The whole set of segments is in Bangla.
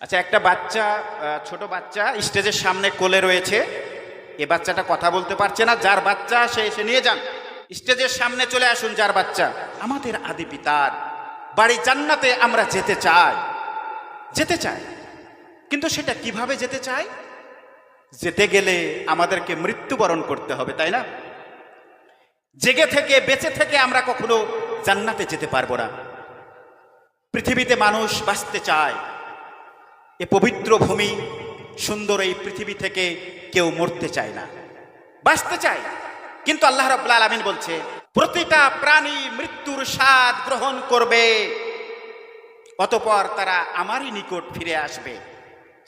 আচ্ছা একটা বাচ্চা ছোট বাচ্চা স্টেজের সামনে কোলে রয়েছে। এ বাচ্চাটা কথা বলতে পারছে না। যার বাচ্চা, সে এসে নিয়ে যান। স্টেজের সামনে চলে আসুন যার বাচ্চা। আমাদের আদি পিতার বাড়ি জান্নাতে আমরা যেতে চাই। যেতে চাই। কিন্তু সেটা কীভাবে যেতে চাই? যেতে গেলে আমাদেরকে মৃত্যুবরণ করতে হবে, তাই না? জেগে থেকে, বেঁচে থেকে আমরা কখনো জান্নাতে যেতে পারব না। পৃথিবীতে মানুষ বাঁচতে চায়। এ পবিত্র ভূমি সুন্দর এই পৃথিবী থেকে কেউ মরতে চায় না। বাঁচতে চায়। কিন্তু আল্লাহ রাব্বুল আলামিন বলছে, প্রতিটা প্রাণী মৃত্যুর স্বাদ গ্রহণ করবে, অতপর তারা আমারই নিকট ফিরে আসবে।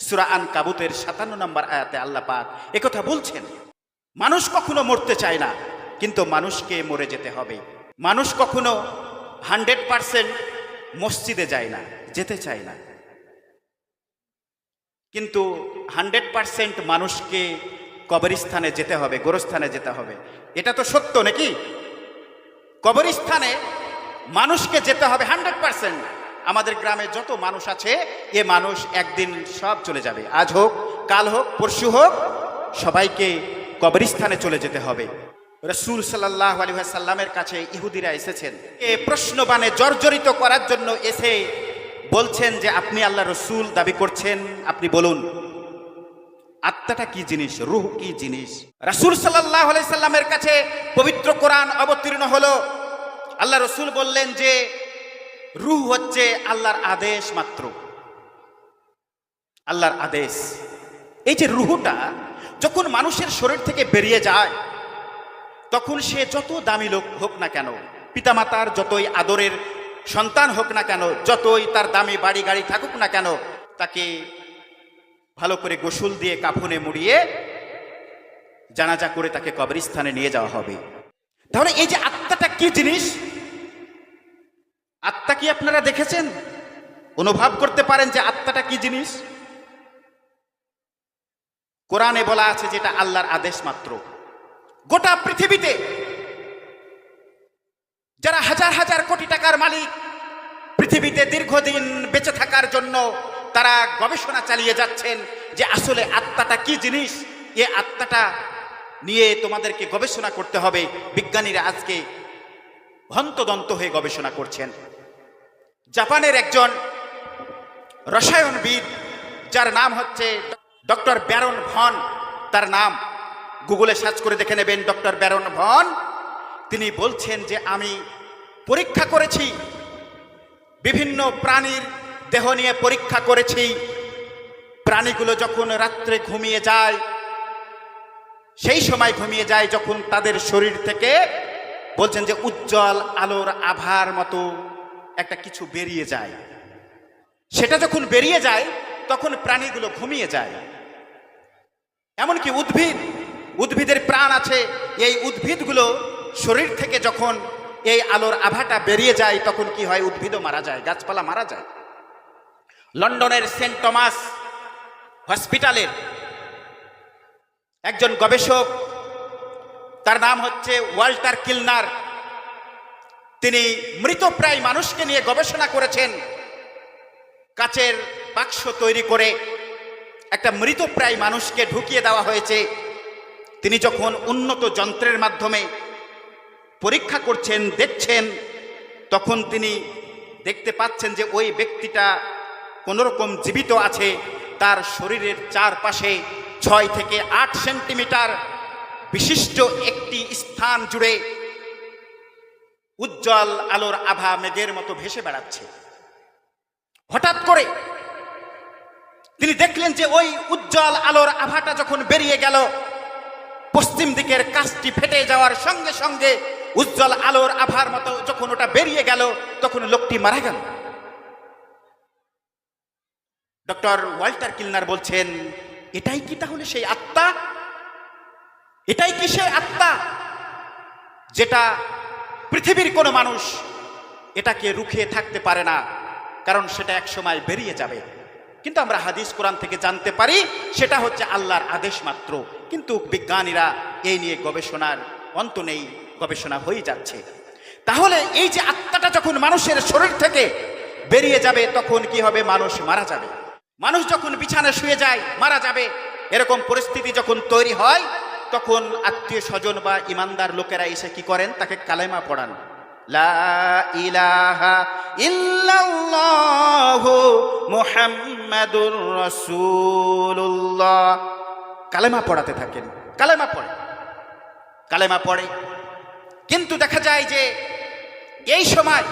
সুরা আন কাবুতের সাতান্ন নম্বর আয়াতে আল্লাহ পাক একথা বলছেন, মানুষ কখনো মরতে চায় না, কিন্তু মানুষকে মরে যেতে হবে। মানুষ কখনো হান্ড্রেড পার্সেন্ট মসজিদে যায় না, যেতে চায় না। কিন্তু হান্ড্রেড পার্সেন্ট মানুষকে কবরস্থানে যেতে হবে, গোরস্থানে যেতে হবে। এটা তো সত্য নাকি? কবরস্থানে মানুষকে যেতে হবে হান্ড্রেড পার্সেন্ট। আমাদের গ্রামে যত মানুষ আছে, এ মানুষ একদিন সব চলে যাবে। আজ হোক, কাল হোক, পরশু হোক, সবাইকে কবরস্থানে চলে যেতে হবে। রসুল সাল্লাহ আলী সাল্লামের কাছে ইহুদিরা এসেছেন। এ প্রশ্নবাণে জর্জরিত করার জন্য এসে বলছেন যে আপনি আল্লাহ রসুল দাবি করছেন, আপনি বলুন, আত্মাটা কি জিনিস, রুহ কি জিনিস? রাসূল সাল্লাহ সাল্লামের কাছে পবিত্র কোরআন অবতীর্ণ হলো। আল্লাহ রসুল বললেন যে, রুহ হচ্ছে আল্লাহর আদেশ মাত্র। আল্লাহর আদেশ। এই যে রুহুটা, যখন মানুষের শরীর থেকে বেরিয়ে যায়, তখন সে যত দামি লোক হোক না কেন, পিতামাতার যতই আদরের সন্তান হোক না কেন, যতই তার দামি বাড়ি গাড়ি থাকুক না কেন, তাকে ভালো করে গোসল দিয়ে কাফনে মুড়িয়ে জানাজা করে তাকে কবরস্থানে নিয়ে যাওয়া হবে। তাহলে এই যে আত্মাটা কি জিনিস? আত্মা কি আপনারা দেখেছেন? অনুভব করতে পারেন যে আত্মাটা কি জিনিস? কোরআনে বলা আছে যেটা আল্লাহর আদেশ মাত্র। গোটা পৃথিবীতে যারা হাজার হাজার কোটি টাকার মালিক, পৃথিবীতে দীর্ঘদিন বেঁচে থাকার জন্য তারা গবেষণা চালিয়ে যাচ্ছেন যে আসলে আত্মাটা কি জিনিস? এ আত্মাটা নিয়ে তোমাদেরকে গবেষণা করতে হবে। বিজ্ঞানীরা আজকে হন্তদন্ত হয়ে গবেষণা করছেন। জাপানের একজন রসায়নবিদ, যার নাম হচ্ছে ডক্টর ব্যারন ভন, তার নাম গুগলে সার্চ করে দেখে নেবেন ডক্টর ব্যারন ভন। তিনি বলছেন যে আমি পরীক্ষা করেছি, বিভিন্ন প্রাণীর দেহ নিয়ে পরীক্ষা করেছি। প্রাণীগুলো যখন রাত্রে ঘুমিয়ে যায়, সেই সময় ঘুমিয়ে যায় যখন তাদের শরীর থেকে বলছেন যে উজ্জ্বল আলোর আভার মতো একটা কিছু বেরিয়ে যায়। সেটা যখন বেরিয়ে যায়, তখন প্রাণীগুলো ঘুমিয়ে যায়। এমনকি উদ্ভিদ, উদ্ভিদের প্রাণ আছে, এই উদ্ভিদগুলো শরীর থেকে যখন এই আলোর আভাটা বেরিয়ে যায়, তখন কি হয়? উদ্ভিদও মারা যায়, গাছপালা মারা যায়। লন্ডনের সেন্ট টমাস হসপিটালের একজন গবেষক, তার নাম হচ্ছে ওয়াল্টার কিলনার। তিনি মৃতপ্রায় মানুষকে নিয়ে গবেষণা করেছেন। কাচের বাক্স তৈরি করে একটা মৃতপ্রায় মানুষকে ঢুকিয়ে দেওয়া হয়েছে। তিনি যখন উন্নত যন্ত্রের মাধ্যমে পরীক্ষা করছেন, দেখছেন, তখন তিনি দেখতে পাচ্ছেন যে ওই ব্যক্তিটা কোনোরকম জীবিত আছে, তার শরীরের চারপাশে ছয় থেকে আট সেন্টিমিটার বিশিষ্ট একটি স্থান জুড়ে উজ্জ্বল আলোর আভা মেঘের মতো ভেসে বেড়াচ্ছে। হঠাৎ করে তিনি দেখলেন যে ওই উজ্জ্বল আলোর আভাটা যখন বেরিয়ে গেল, পশ্চিম দিকের কাজটি ফেটে যাওয়ার সঙ্গে সঙ্গে উজ্জ্বল আলোর আভার মতো যখন ওটা বেরিয়ে গেল, তখন লোকটি মারা গেল। ডক্টর ওয়াল্টার কিলনার বলছেন, এটাই কি তাহলে সেই আত্মা? এটাই কি সেই আত্মা যেটা পৃথিবীর কোনো মানুষ এটাকে রুখে থাকতে পারে না? কারণ সেটা এক সময় বেরিয়ে যাবে। কিন্তু আমরা হাদিস কোরআন থেকে জানতে পারি, সেটা হচ্ছে আল্লাহর আদেশ মাত্র। কিন্তু বিজ্ঞানীরা এই নিয়ে গবেষণার অন্ত নেই। গবেষণা হয়ে যাচ্ছে। তাহলে এই যে আত্মাটা যখন মানুষের শরীর থেকে বেরিয়ে যাবে, তখন কি হবে? মানুষ মারা যাবে। মানুষ যখন বিছানায় শুয়ে যায়, মারা যাবে। এরকম পরিস্থিতি যখন তৈরি হয়, তখন আত্মীয় স্বজন বা ইমানদার লোকেরা এসে কি করেন? তাকে কালেমা পড়ান। কালেমা পড়াতে থাকেন। কালেমা পড়ে। কালেমা পড়ে। কিন্তু দেখা যায় যে এই সময়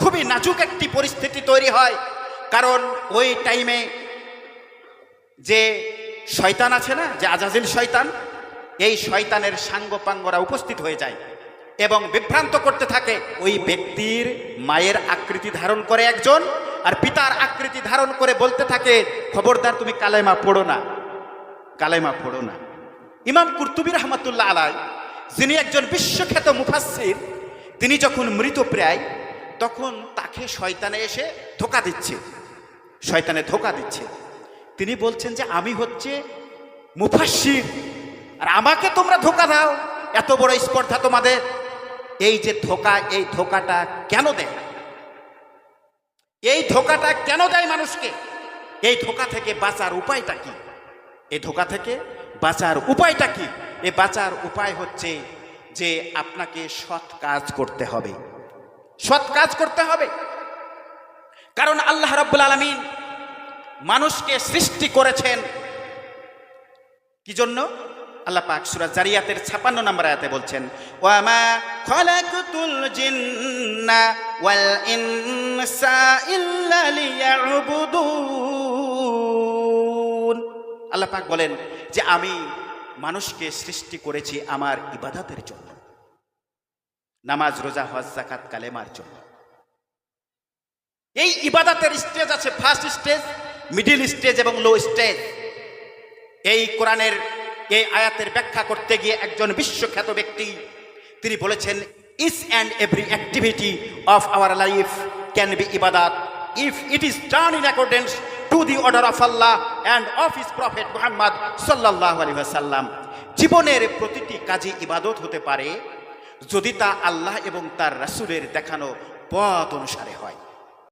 খুবই নাজুক একটি পরিস্থিতি তৈরি হয়। কারণ ওই টাইমে যে শয়তান আছে না, যে আজাজিল শয়তান, এই শয়তানের সাঙ্গপাঙ্গরা উপস্থিত হয়ে যায় এবং বিভ্রান্ত করতে থাকে। ওই ব্যক্তির মায়ের আকৃতি ধারণ করে একজন আর পিতার আকৃতি ধারণ করে বলতে থাকে, খবরদার, তুমি কালেমা পড়ো না। কালেমা পড়ো না। ইমাম কুর্তুবী রহমতুল্লাহ আলাই যিনি একজন বিশ্বখ্যাত মুফাসসির, তিনি যখন মৃত প্রায়, তখন তাকে শয়তানে এসে ধোকা দিচ্ছে। শয়তানে ধোকা দিচ্ছে। তিনি বলছেন যে, আমি হচ্ছে মুফাসসির, আর আমাকে তোমরা ধোকা দাও। এত বড় স্পর্ধা তোমাদের। এই যে ধোকা, এই ধোকাটা কেন দেয়? এই ধোকাটা কেন দেয় মানুষকে? এই ধোকা থেকে বাঁচার উপায়টা কি? এই ধোকা থেকে বাঁচার উপায়টা কি? এ বাঁচার উপায় হচ্ছে যে আপনাকে সৎ কাজ করতে হবে। সৎ কাজ করতে হবে। কারণ আল্লাহ রাব্বুল আলামিন মানুষকে সৃষ্টি করেছেন। কি জন্য? আল্লাহ পাক সূরা জারিয়াতের 56 নম্বর আয়াতে বলছেন, ওয়ামা খালাকতুল জিন্না ওয়াল ইনসা ইল্লা লিয়াবুদুন। আল্লাহ পাক বলেন যে আমি মানুষকে সৃষ্টি করেছি আমার ইবাদতের জন্য। নামাজ, রোজা, হজ জাকাত কালেমার জন্য। এই ইবাদতের স্টেজ আছে ফার্স্ট স্টেজ, মিডিল স্টেজ এবং লো স্টেজ। এই কোরআনের, এই আয়াতের ব্যাখ্যা করতে গিয়ে একজন বিশ্বখ্যাত ব্যক্তি, তিনি বলেছেন his and every activity of our life can be ইবাদাত if it is done in accordance to the order of Allah and of his prophet Mohammad সাল্লাহ আলী সাল্লাম জীবনের প্রতিটি কাজে ইবাদত হতে পারে, যদি তা আল্লাহ এবং তার রাসুলের দেখানো পথ অনুসারে হয়।